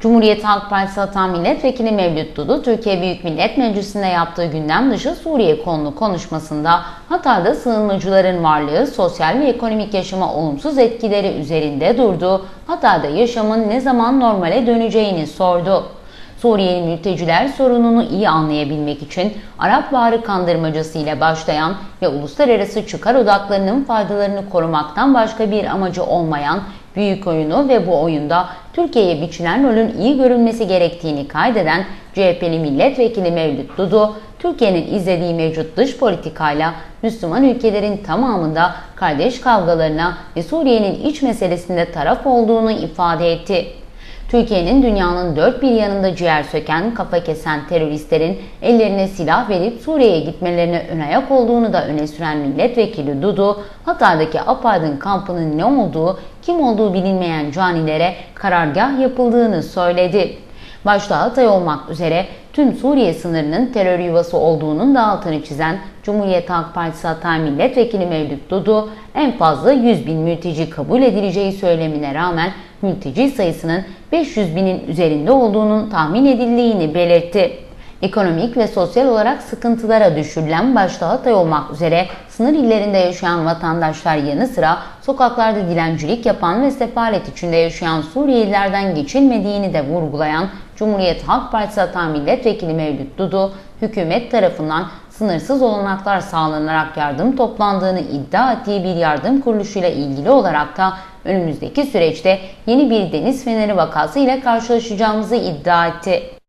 Cumhuriyet Halk Partisi Hatan Milletvekili Mevlüt Dudu, Türkiye Büyük Millet Meclisi'nde yaptığı gündem dışı Suriye konulu konuşmasında Hatay'da sığınmacıların varlığı, sosyal ve ekonomik yaşama olumsuz etkileri üzerinde durdu. Hatay'da yaşamın ne zaman normale döneceğini sordu. Suriye'nin mülteciler sorununu iyi anlayabilmek için Arap Baharı kandırmacası ile başlayan ve uluslararası çıkar odaklarının faydalarını korumaktan başka bir amacı olmayan büyük oyunu ve bu oyunda Türkiye'ye biçilen rolün iyi görülmesi gerektiğini kaydeden CHP'li milletvekili Mevlüt Dudu, Türkiye'nin izlediği mevcut dış politikayla Müslüman ülkelerin tamamında kardeş kavgalarına ve Suriye'nin iç meselesinde taraf olduğunu ifade etti. Türkiye'nin dünyanın dört bir yanında ciğer söken, kafa kesen teröristlerin ellerine silah verip Suriye'ye gitmelerine ön ayak olduğunu da öne süren milletvekili Dudu, Hatay'daki Apaydın kampının ne olduğu, kim olduğu bilinmeyen canilere karargah yapıldığını söyledi. Başta Hatay olmak üzere tüm Suriye sınırının terör yuvası olduğunun da altını çizen Cumhuriyet Halk Partisi Hatay Milletvekili Mevlüt Dudu en fazla 100 bin mülteci kabul edileceği söylemine rağmen mülteci sayısının 500 binin üzerinde olduğunun tahmin edildiğini belirtti. Ekonomik ve sosyal olarak sıkıntılara düşürülen başta Hatay olmak üzere sınır illerinde yaşayan vatandaşlar yanı sıra sokaklarda dilencilik yapan ve sefalet içinde yaşayan Suriyelilerden geçilmediğini de vurgulayan Cumhuriyet Halk Partisi Hatay Milletvekili Mevlüt Dudu, hükümet tarafından sınırsız olanaklar sağlanarak yardım toplandığını iddia ettiği bir yardım kuruluşuyla ilgili olarak da önümüzdeki süreçte yeni bir deniz feneri vakası ile karşılaşacağımızı iddia etti.